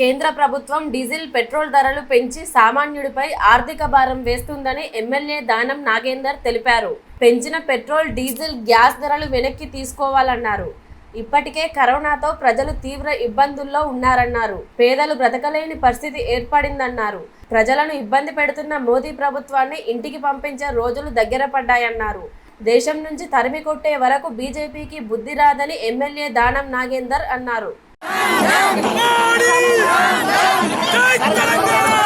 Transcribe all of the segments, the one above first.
కేంద్ర ప్రభుత్వం diesel petrol ధరలు పెంచి సామాన్యుడిపై ఆర్థిక భారం వేస్తుందని ఎమ్మెల్యే దానం నాగేందర్ తెలిపారు. పెంచిన పెట్రోల్ డీజిల్ గ్యాస్ ధరలు వెనక్కి తీసుకోవాలన్నారు. ఇప్పటికే కరోనాతో ప్రజలు తీవ్ర ఇబ్బందుల్లో ఉన్నారన్నారు. పేదలు బ్రతకలేని పరిస్థితి ఏర్పడిందన్నారు. ప్రజలను ఇబ్బంది పెడుతున్న మోదీ ప్రభుత్వాన్ని ఇంటికి పంపించే రోజులు దగ్గర పడ్డాయన్నారు. దేశం నుంచి తరిమి కొట్టే వరకు బీజేపీకి బుద్ధి రాదని ఎమ్మెల్యే దానం నాగేందర్ అన్నారు. జై తెలంగాణ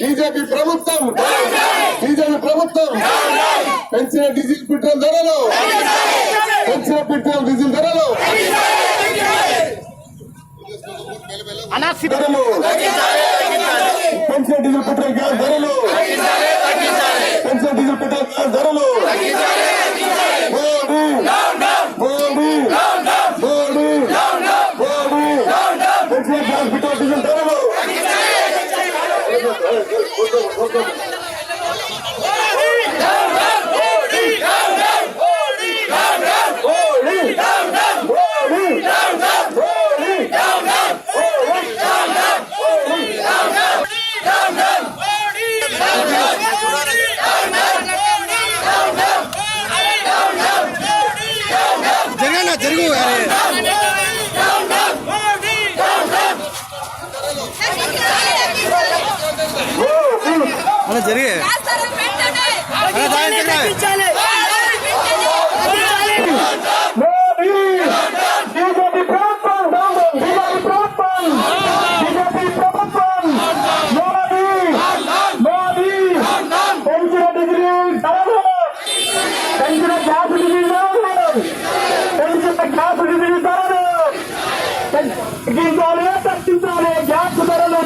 బీజేపీ ప్రభుత్వం. బీజేపీ ప్రభుత్వం. పెంచిన డీజిల్ పెట్రోల్ ధరలు. పెంచిన పెట్రోల్ డీజిల్ ధరలు ధరలు పెంచిన డీజిల్ పెట్రోల్ గ్యాస్ ధరలు పెంచిన డీజిల్ పెట్రోల్ గ్యాస్ ధరలు మోడీ మోడీ మోడీ మోడీ పెంచిన గ్యాస్ పెట్రోల్ డీజిల్ జగన్ జరుగు అలా జరిగే గ్యాస్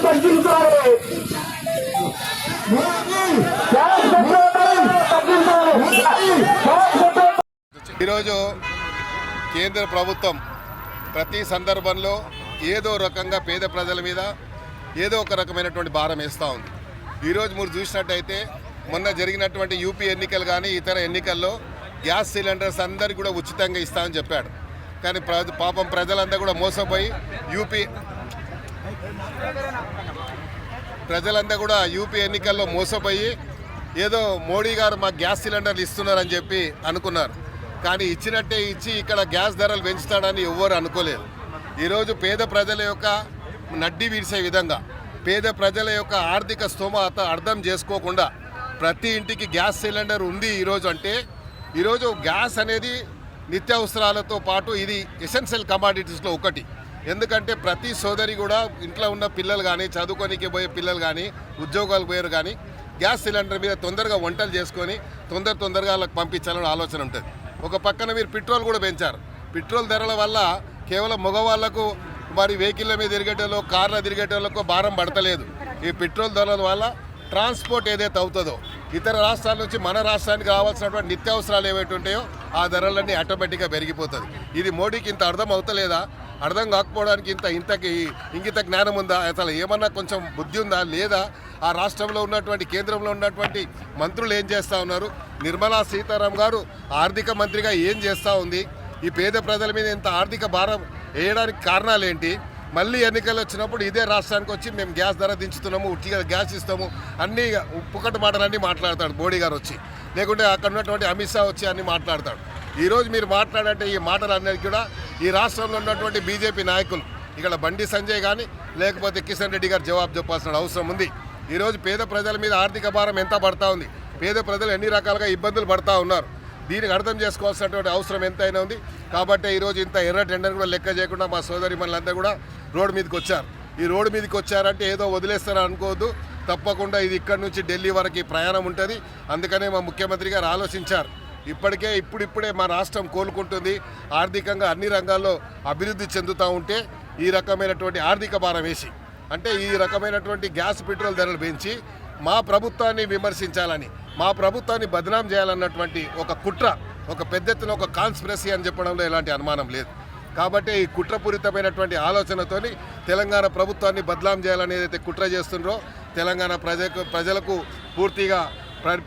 తగ్గించాలి ఈరోజు కేంద్ర ప్రభుత్వం ప్రతి సందర్భంలో ఏదో రకంగా పేద ప్రజల మీద ఏదో ఒక రకమైనటువంటి భారం వేస్తూ ఉంది. ఈరోజు మీరు చూసినట్టయితే మొన్న జరిగినటువంటి యూపీ ఎన్నికలు కానీ ఇతర ఎన్నికల్లో గ్యాస్ సిలిండర్స్ అందరికీ కూడా ఉచితంగా ఇస్తామని చెప్పాడు. కానీ ప్ర పాపం ప్రజలందరూ కూడా మోసపోయి యూపీ ప్రజలంతా కూడా యూపీ ఎన్నికల్లో మోసపోయి ఏదో మోడీ గారు మాకు గ్యాస్ సిలిండర్లు ఇస్తున్నారని చెప్పి అనుకున్నారు. కానీ ఇచ్చినట్టే ఇచ్చి ఇక్కడ గ్యాస్ ధరలు పెంచుతాడని ఎవ్వరు అనుకోలేదు. ఈరోజు పేద ప్రజల యొక్క నడ్డి విడిసే విధంగా పేద ప్రజల యొక్క ఆర్థిక స్తోమత అర్థం చేసుకోకుండా ప్రతి ఇంటికి గ్యాస్ సిలిండర్ ఉంది ఈరోజు అంటే ఈరోజు గ్యాస్ అనేది నిత్యావసరాలతో పాటు ఇది ఎసెన్షియల్ కమాడిటీస్లో ఒకటి. ఎందుకంటే ప్రతి సోదరి కూడా ఇంట్లో ఉన్న పిల్లలు కానీ చదువుకోనికి పోయే పిల్లలు కానీ ఉద్యోగాలు పోయారు కానీ గ్యాస్ సిలిండర్ మీద తొందరగా వంటలు చేసుకొని తొందర తొందరగా వాళ్ళకి పంపించాలని ఆలోచన ఉంటుంది. ఒక పక్కన మీరు పెట్రోల్ కూడా పెంచారు. పెట్రోల్ ధరల వల్ల కేవలం మగవాళ్ళకు మరి వెహికల్ మీద తిరిగేటోళ్ళు కార్ల తిరిగేటోళ్ళకు భారం పడతలేదు. ఈ పెట్రోల్ ధరల వల్ల ట్రాన్స్పోర్ట్ ఏదైతే అవుతుందో ఇతర రాష్ట్రాల నుంచి మన రాష్ట్రానికి రావాల్సినటువంటి నిత్యావసరాలు ఏవైతే ఉంటాయో ఆ ధరలన్నీ ఆటోమేటిక్గా పెరిగిపోతుంది. ఇది మోడీకి ఇంత అర్థం అవుతలేదా? అర్థం కాకపోవడానికి ఇంత ఇంతకి ఇంకిత జ్ఞానం ఉందా? అసలు ఏమన్నా కొంచెం బుద్ధి ఉందా? లేదా ఆ రాష్ట్రంలో ఉన్నటువంటి కేంద్రంలో ఉన్నటువంటి మంత్రులు ఏం చేస్తూ ఉన్నారు? నిర్మలా సీతారాం గారు ఆర్థిక మంత్రిగా ఏం చేస్తూ ఉంది? ఈ పేద ప్రజల మీద ఇంత ఆర్థిక భారం వేయడానికి కారణాలు ఏంటి? మళ్ళీ ఎన్నికలు వచ్చినప్పుడు ఇదే రాష్ట్రానికి వచ్చి మేము గ్యాస్ ధర దించుతున్నాము ఉట్టిగా గ్యాస్ ఇస్తాము అన్నీ పుక్కటి మాటలన్నీ మాట్లాడతాడు మోడీ గారు వచ్చి. లేకుంటే అక్కడ ఉన్నటువంటి అమిత్ షా వచ్చి అన్నీ మాట్లాడతాడు. ఈరోజు మీరు మాట్లాడంటే ఈ మాటలు మాటలన్నిటికీ కూడా ఈ రాష్ట్రంలో ఉన్నటువంటి బీజేపీ నాయకులు ఇక్కడ బండి సంజయ్ కానీ లేకపోతే కిషన్ రెడ్డి గారు జవాబు చెప్పాల్సిన అవసరం ఉంది. ఈరోజు పేద ప్రజల మీద ఆర్థిక భారం ఎంత పడతా ఉంది? పేద ప్రజలు ఎన్ని రకాలుగా ఇబ్బందులు పడతా ఉన్నారు? దీనికి అర్థం చేసుకోవాల్సినటువంటి అవసరం ఎంతైనా ఉంది. కాబట్టి ఈరోజు ఇంత ఎర్ర టెండర్ కూడా లెక్క చేయకుండా మా సోదరి మనంతా కూడా రోడ్డు మీదకి వచ్చారు. ఈ రోడ్డు మీదకి వచ్చారంటే ఏదో వదిలేస్తారని అనుకోవద్దు. తప్పకుండా ఇది ఇక్కడ నుంచి ఢిల్లీ వరకు ప్రయాణం ఉంటుంది. అందుకనే మా ముఖ్యమంత్రి గారు ఆలోచించారు. ఇప్పటికే ఇప్పుడిప్పుడే మా రాష్ట్రం కోలుకుంటుంది. ఆర్థికంగా అన్ని రంగాల్లో అభివృద్ధి చెందుతూ ఉంటే ఈ రకమైనటువంటి ఆర్థిక భారం వేసి అంటే ఈ రకమైనటువంటి గ్యాస్ పెట్రోల్ ధరలు పెంచి మా ప్రభుత్వాన్ని విమర్శించాలని మా ప్రభుత్వాన్ని బదనాం చేయాలన్నటువంటి ఒక కుట్ర ఒక పెద్ద ఎత్తున ఒక కాన్స్పిరసీ అని చెప్పడంలో ఎలాంటి అనుమానం లేదు. కాబట్టి ఈ కుట్రపూరితమైనటువంటి ఆలోచనతోని తెలంగాణ ప్రభుత్వాన్ని బదలాం చేయాలని ఏదైతే కుట్ర చేస్తుండ్రో తెలంగాణ ప్రజలకు ప్రజలకు పూర్తిగా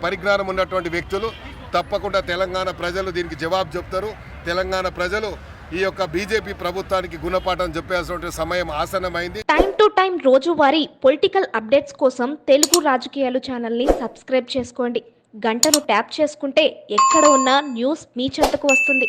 పరిజ్ఞానం ఉన్నటువంటి వ్యక్తులు తప్పకుండా తెలంగాణ ప్రజలు దీనికి జవాబు చెప్తారు. తెలంగాణ ప్రజలు ఈ యొక్క బీజేపీ ప్రభుత్వానికి గుణపాఠం చెప్పాల్సిన సమయం ఆసనమైంది టైం టు టైం రోజువారీ పొలిటికల్ అప్డేట్స్ కోసం తెలుగు రాజకీయాలు ఛానల్ని సబ్స్క్రైబ్ చేసుకోండి. గంటను ట్యాప్ చేసుకుంటే ఎక్కడ ఉన్న న్యూస్ మీ చెంతకు వస్తుంది.